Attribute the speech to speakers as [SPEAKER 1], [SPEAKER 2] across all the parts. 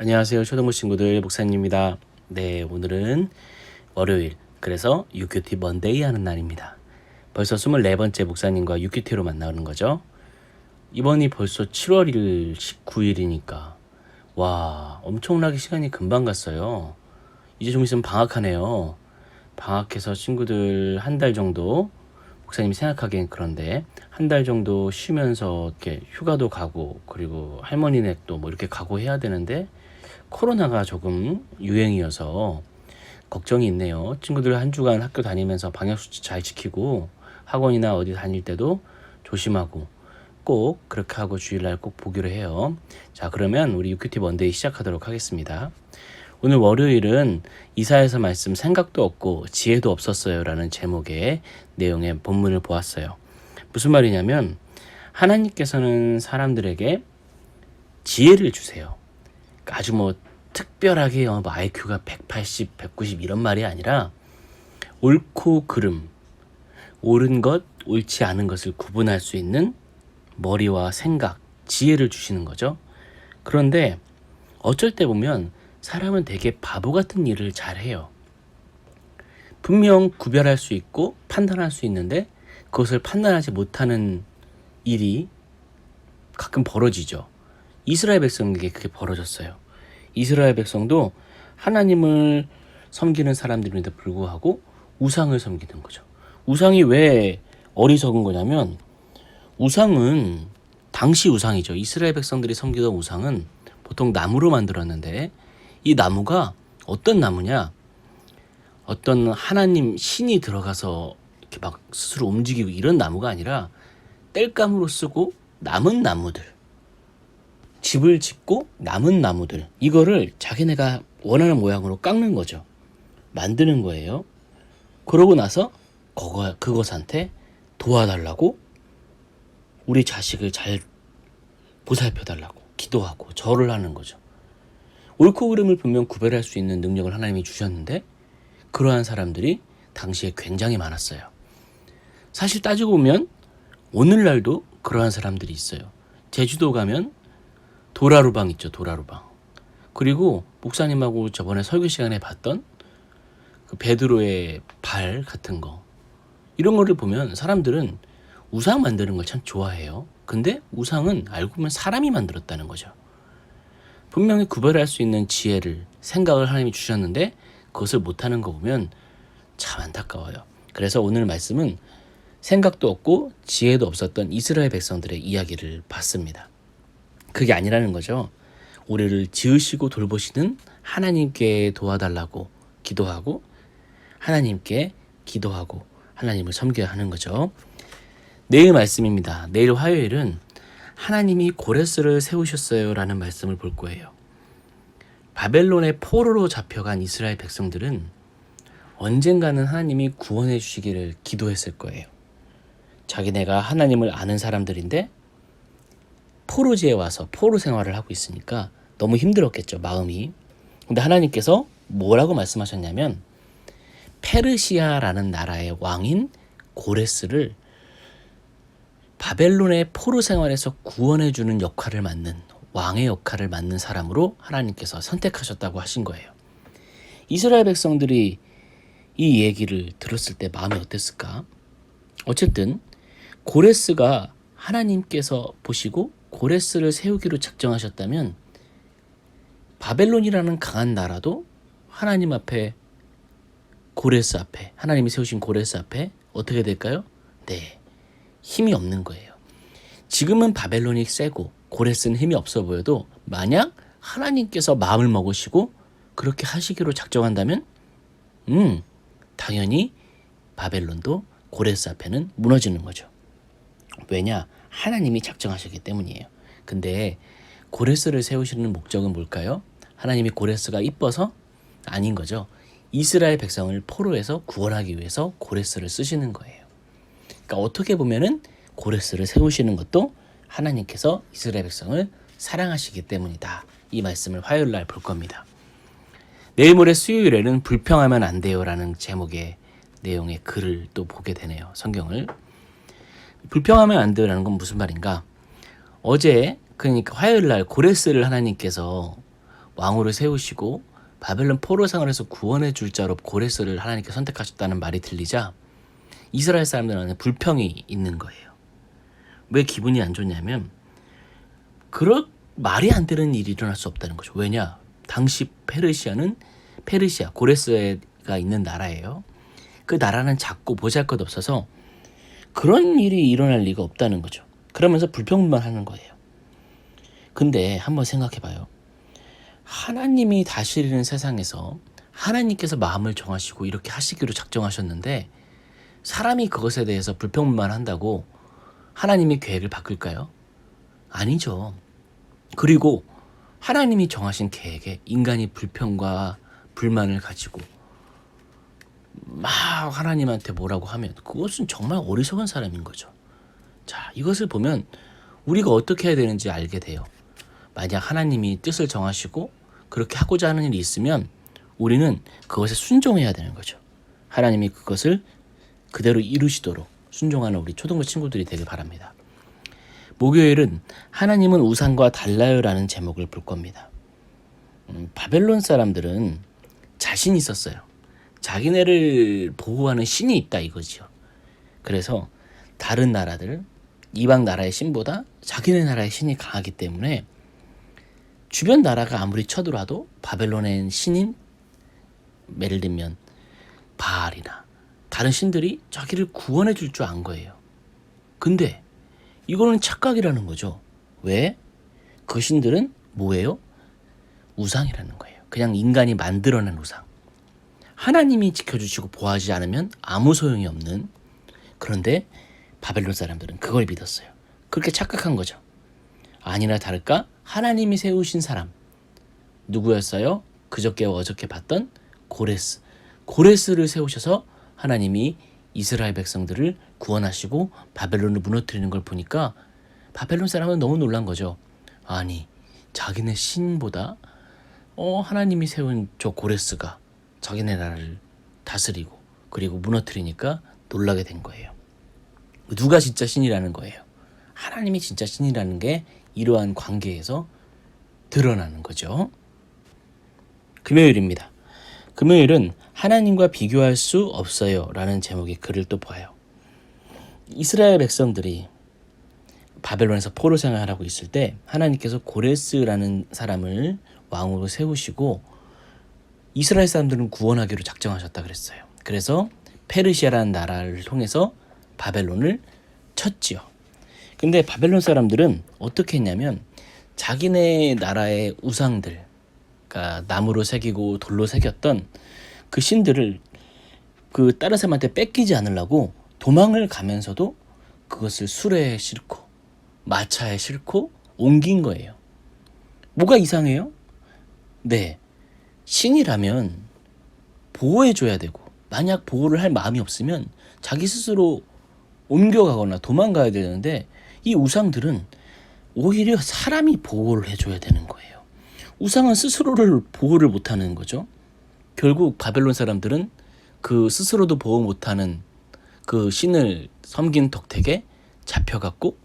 [SPEAKER 1] 안녕하세요. 초등부 친구들 목사님입니다. 네, 오늘은 월요일. 그래서 유큐티 먼데이 하는 날입니다. 벌써 24번째 목사님과 유큐티로 만나는 거죠. 이번이 벌써 7월 1일 19일이니까 와, 엄청나게 시간이 금방 갔어요. 이제 좀 있으면 방학하네요. 방학해서 친구들 한 달 정도 목사님이 생각하기엔 그런데 한 달 정도 쉬면서 이렇게 휴가도 가고 그리고 할머니댁도 뭐 이렇게 가고 해야 되는데 코로나가 조금 유행이어서 걱정이 있네요. 친구들 한 주간 학교 다니면서 방역 수칙 잘 지키고 학원이나 어디 다닐 때도 조심하고 꼭 그렇게 하고 주일날 꼭 보기로 해요. 자, 그러면 우리 유큐티 먼데이 시작하도록 하겠습니다. 오늘 월요일은 이사에서 말씀 생각도 없고 지혜도 없었어요 라는 제목의 내용의 본문을 보았어요. 무슨 말이냐면 하나님께서는 사람들에게 지혜를 주세요. 아주 뭐 특별하게 어, 뭐 IQ가 180, 190 이런 말이 아니라 옳고 그름, 옳은 것, 옳지 않은 것을 구분할 수 있는 머리와 생각, 지혜를 주시는 거죠. 그런데 어쩔 때 보면 사람은 되게 바보 같은 일을 잘 해요. 분명 구별할 수 있고 판단할 수 있는데 그것을 판단하지 못하는 일이 가끔 벌어지죠. 이스라엘 백성에게 그게 벌어졌어요. 이스라엘 백성도 하나님을 섬기는 사람들인데 불구하고 우상을 섬기는 거죠. 우상이 왜 어리석은 거냐면 우상은 당시 우상이죠. 이스라엘 백성들이 섬기던 우상은 보통 나무로 만들었는데 이 나무가 어떤 나무냐? 어떤 하나님 신이 들어가서 이렇게 막 스스로 움직이고 이런 나무가 아니라 땔감으로 쓰고 남은 나무들 집을 짓고 남은 나무들 이거를 자기네가 원하는 모양으로 깎는 거죠. 만드는 거예요. 그러고 나서 그거 그것한테 도와달라고 우리 자식을 잘 보살펴 달라고 기도하고 절을 하는 거죠. 옳고 그름을 분명 구별할 수 있는 능력을 하나님이 주셨는데 그러한 사람들이 당시에 굉장히 많았어요. 사실 따지고 보면 오늘날도 그러한 사람들이 있어요. 제주도 가면 도라루방 있죠, 도라루방. 그리고 목사님하고 저번에 설교 시간에 봤던 그 베드로의 발 같은 거. 이런 거를 보면 사람들은 우상 만드는 걸 참 좋아해요. 근데 우상은 알고 보면 사람이 만들었다는 거죠. 분명히 구별할 수 있는 지혜를, 생각을 하나님이 주셨는데 그것을 못하는 거 보면 참 안타까워요. 그래서 오늘 말씀은 생각도 없고 지혜도 없었던 이스라엘 백성들의 이야기를 봤습니다. 그게 아니라는 거죠. 우리를 지으시고 돌보시는 하나님께 도와달라고 기도하고 하나님께 기도하고 하나님을 섬겨야 하는 거죠. 내일 말씀입니다. 내일 화요일은 하나님이 고레스를 세우셨어요라는 말씀을 볼 거예요. 바벨론의 포로로 잡혀간 이스라엘 백성들은 언젠가는 하나님이 구원해 주시기를 기도했을 거예요. 자기네가 하나님을 아는 사람들인데 포로지에 와서 포로 생활을 하고 있으니까 너무 힘들었겠죠, 마음이. 근데 하나님께서 뭐라고 말씀하셨냐면 페르시아라는 나라의 왕인 고레스를 바벨론의 포로 생활에서 구원해 주는 역할을 맡는 왕의 역할을 맡는 사람으로 하나님께서 선택하셨다고 하신 거예요. 이스라엘 백성들이 이 얘기를 들었을 때 마음이 어땠을까? 어쨌든 고레스가 하나님께서 보시고 고레스를 세우기로 작정하셨다면 바벨론이라는 강한 나라도 하나님 앞에 고레스 앞에 하나님이 세우신 고레스 앞에 어떻게 될까요? 네. 힘이 없는 거예요. 지금은 바벨론이 세고 고레스는 힘이 없어 보여도 만약 하나님께서 마음을 먹으시고 그렇게 하시기로 작정한다면 음, 당연히 바벨론도 고레스 앞에는 무너지는 거죠. 왜냐? 하나님이 작정하셨기 때문이에요. 근데 고레스를 세우시는 목적은 뭘까요? 하나님이 고레스가 이뻐서 아닌 거죠. 이스라엘 백성을 포로에서 구원하기 위해서 고레스를 쓰시는 거예요. 그러니까 어떻게 보면은 고레스를 세우시는 것도 하나님께서 이스라엘 백성을 사랑하시기 때문이다. 이 말씀을 화요일 날 볼 겁니다. 내일 모레 수요일에는 불평하면 안 돼요라는 제목의 내용의 글을 또 보게 되네요. 성경을. 불평하면 안 돼요라는 건 무슨 말인가? 어제 그러니까 화요일 날 고레스를 하나님께서 왕으로 세우시고 바벨론 포로 생활에서 구원해 줄 자로 고레스를 하나님께 선택하셨다는 말이 들리자 이스라엘 사람들 안에 불평이 있는 거예요. 왜 기분이 안 좋냐면 그런 말이 안 되는 일이 일어날 수 없다는 거죠. 왜냐? 당시 페르시아는 페르시아 고레스가 있는 나라예요. 그 나라는 작고 보잘것없어서 그런 일이 일어날 리가 없다는 거죠. 그러면서 불평만 하는 거예요. 근데 한번 생각해 봐요. 하나님이 다스리는 세상에서 하나님께서 마음을 정하시고 이렇게 하시기로 작정하셨는데 사람이 그것에 대해서 불평만 한다고 하나님의 계획을 바꿀까요? 아니죠. 그리고 하나님이 정하신 계획에 인간이 불평과 불만을 가지고 막 하나님한테 뭐라고 하면 그것은 정말 어리석은 사람인 거죠. 자, 이것을 보면 우리가 어떻게 해야 되는지 알게 돼요. 만약 하나님이 뜻을 정하시고 그렇게 하고자 하는 일이 있으면 우리는 그것에 순종해야 되는 거죠. 하나님이 그것을 그대로 이루시도록 순종하는 우리 초등부 친구들이 되길 바랍니다. 목요일은 하나님은 우상과 달라요라는 제목을 볼 겁니다. 음, 바벨론 사람들은 자신 있었어요. 자기네를 보호하는 신이 있다 이거죠. 그래서 다른 나라들 이방 나라의 신보다 자기네 나라의 신이 강하기 때문에 주변 나라가 아무리 쳐들어와도 바벨론의 신인 예를 들면 바알이나 다른 신들이 자기를 구원해 줄 줄 안 거예요. 근데 이거는 착각이라는 거죠. 왜? 그 신들은 뭐예요? 우상이라는 거예요. 그냥 인간이 만들어낸 우상. 하나님이 지켜주시고 보호하지 않으면 아무 소용이 없는 그런데 바벨론 사람들은 그걸 믿었어요. 그렇게 착각한 거죠. 아니나 다를까 하나님이 세우신 사람 누구였어요? 그저께와 어저께 봤던 고레스. 고레스를 세우셔서 하나님이 이스라엘 백성들을 구원하시고 바벨론을 무너뜨리는 걸 보니까 바벨론 사람은 너무 놀란 거죠. 아니, 자기네 신보다 어, 하나님이 세운 저 고레스가 자기네 나라를 다스리고 그리고 무너뜨리니까 놀라게 된 거예요. 누가 진짜 신이라는 거예요. 하나님이 진짜 신이라는 게 이러한 관계에서 드러나는 거죠. 금요일입니다. 금요일은 하나님과 비교할 수 없어요 라는 제목의 글을 또 봐요. 이스라엘 백성들이 바벨론에서 포로 생활하고 있을 때 하나님께서 고레스라는 사람을 왕으로 세우시고 이스라엘 사람들은 구원하기로 작정하셨다 그랬어요. 그래서 페르시아라는 나라를 통해서 바벨론을 쳤지요. 근데 바벨론 사람들은 어떻게 했냐면 자기네 나라의 우상들, 그러니까 나무로 새기고 돌로 새겼던 그 신들을 그 다른 사람한테 뺏기지 않으려고 도망을 가면서도 그것을 술에 싣고 마차에 싣고 옮긴 거예요. 뭐가 이상해요? 네. 신이라면 보호해줘야 되고, 만약 보호를 할 마음이 없으면 자기 스스로 옮겨가거나 도망가야 되는데, 이 우상들은 오히려 사람이 보호를 해줘야 되는 거예요. 우상은 스스로를 보호를 못하는 거죠. 결국 바벨론 사람들은 그 스스로도 보호 못하는 그 신을 섬긴 덕택에 잡혀갔고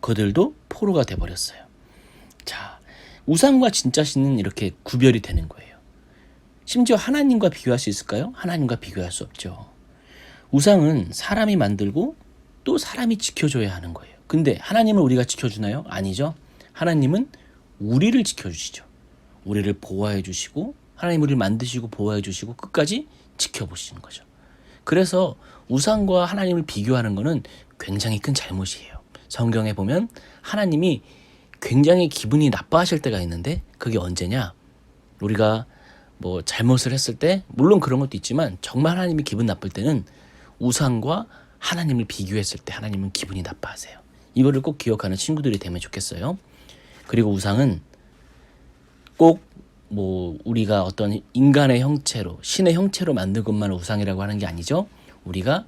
[SPEAKER 1] 그들도 포로가 돼버렸어요. 자, 우상과 진짜 신은 이렇게 구별이 되는 거예요. 심지어 하나님과 비교할 수 있을까요? 하나님과 비교할 수 없죠. 우상은 사람이 만들고 또 사람이 지켜줘야 하는 거예요. 근데 하나님을 우리가 지켜주나요? 아니죠. 하나님은 우리를 지켜주시죠. 우리를 보호해 주시고 하나님 우리를 만드시고 보호해 주시고 끝까지 지켜보시는 거죠. 그래서 우상과 하나님을 비교하는 것은 굉장히 큰 잘못이에요. 성경에 보면 하나님이 굉장히 기분이 나빠하실 때가 있는데 그게 언제냐? 우리가 뭐 잘못을 했을 때 물론 그런 것도 있지만 정말 하나님이 기분 나쁠 때는 우상과 하나님을 비교했을 때 하나님은 기분이 나빠하세요. 이거를 꼭 기억하는 친구들이 되면 좋겠어요. 그리고 우상은 꼭 뭐 우리가 어떤 인간의 형체로 신의 형체로 만든 것만 우상이라고 하는 게 아니죠. 우리가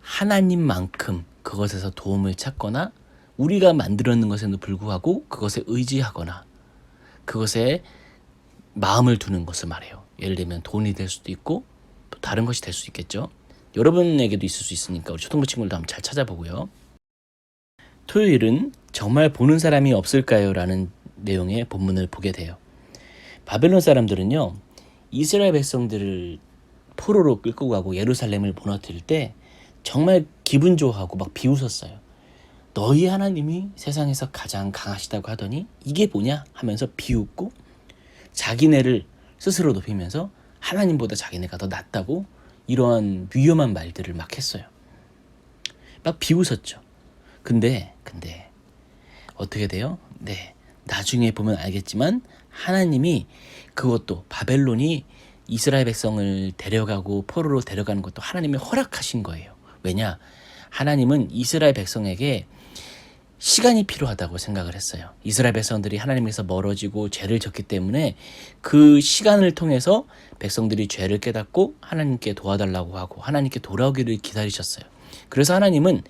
[SPEAKER 1] 하나님만큼 그것에서 도움을 찾거나 우리가 만들었는 것에도 불구하고 그것에 의지하거나 그것에 마음을 두는 것을 말해요. 예를 들면 돈이 될 수도 있고 또 다른 것이 될 수 있겠죠. 여러분에게도 있을 수 있으니까 우리 초등부 친구들도 한번 잘 찾아보고요. 토요일은 정말 보는 사람이 없을까요? 라는 내용의 본문을 보게 돼요. 바벨론 사람들은요 이스라엘 백성들을 포로로 끌고 가고 예루살렘을 무너뜨릴 때 정말 기분 좋아하고 막 비웃었어요. 너희 하나님이 세상에서 가장 강하시다고 하더니 이게 뭐냐 하면서 비웃고 자기네를 스스로 높이면서 하나님보다 자기네가 더 낫다고 이러한 위험한 말들을 막 했어요. 막 비웃었죠. 근데 근데 어떻게 돼요? 네. 나중에 보면 알겠지만 하나님이 그것도 바벨론이 이스라엘 백성을 데려가고 포로로 데려가는 것도 하나님이 허락하신 거예요. 왜냐? 하나님은 이스라엘 백성에게 시간이 필요하다고 생각을 했어요. 이스라엘 백성들이 하나님에서 멀어지고 죄를 졌기 때문에 그 시간을 통해서 백성들이 죄를 깨닫고 하나님께 도와달라고 하고 하나님께 돌아오기를 기다리셨어요. 그래서 하나님은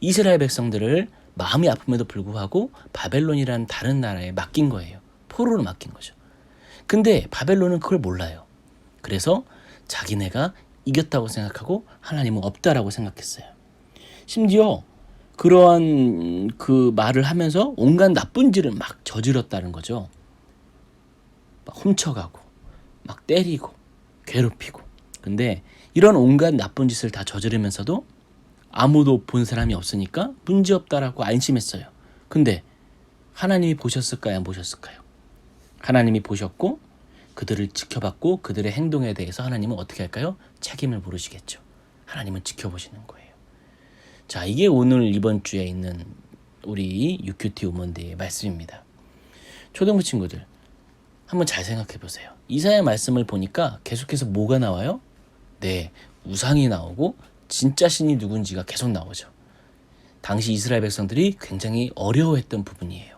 [SPEAKER 1] 이스라엘 백성들을 마음이 아픔에도 불구하고 바벨론이라는 다른 나라에 맡긴 거예요. 포로로 맡긴 거죠. 근데 바벨론은 그걸 몰라요. 그래서 자기네가 이겼다고 생각하고 하나님은 없다라고 생각했어요. 심지어 그러한 그 말을 하면서 온갖 나쁜 짓을 막 저질렀다는 거죠. 막 훔쳐가고, 막 때리고, 괴롭히고. 근데 이런 온갖 나쁜 짓을 다 저지르면서도 아무도 본 사람이 없으니까 문제 없다라고 안심했어요. 근데 하나님이 보셨을까요? 안 보셨을까요? 하나님이 보셨고 그들을 지켜봤고 그들의 행동에 대해서 하나님은 어떻게 할까요? 책임을 물으시겠죠. 하나님은 지켜보시는 거예요. 자, 이게 오늘 이번 주에 있는 우리 UQT 우먼데의 말씀입니다. 초등부 친구들 한번 잘 생각해 보세요. 이사야 말씀을 보니까 계속해서 뭐가 나와요? 네, 우상이 나오고 진짜 신이 누군지가 계속 나오죠. 당시 이스라엘 백성들이 굉장히 어려워했던 부분이에요.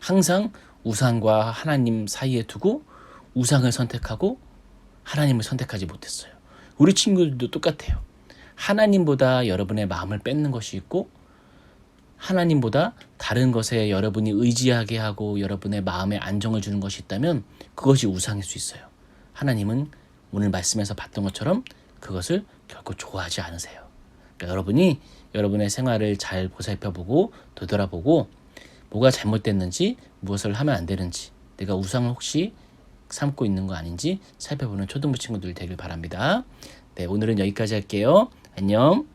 [SPEAKER 1] 항상 우상과 하나님 사이에 두고 우상을 선택하고 하나님을 선택하지 못했어요. 우리 친구들도 똑같아요. 하나님보다 여러분의 마음을 뺏는 것이 있고 하나님보다 다른 것에 여러분이 의지하게 하고 여러분의 마음에 안정을 주는 것이 있다면 그것이 우상일 수 있어요. 하나님은 오늘 말씀에서 봤던 것처럼 그것을 결코 좋아하지 않으세요. 그러니까 여러분이 여러분의 생활을 잘 보살펴보고 되돌아보고 뭐가 잘못됐는지 무엇을 하면 안 되는지 내가 우상을 혹시 삼고 있는 거 아닌지 살펴보는 초등부 친구들 되길 바랍니다. 네, 오늘은 여기까지 할게요. 안녕.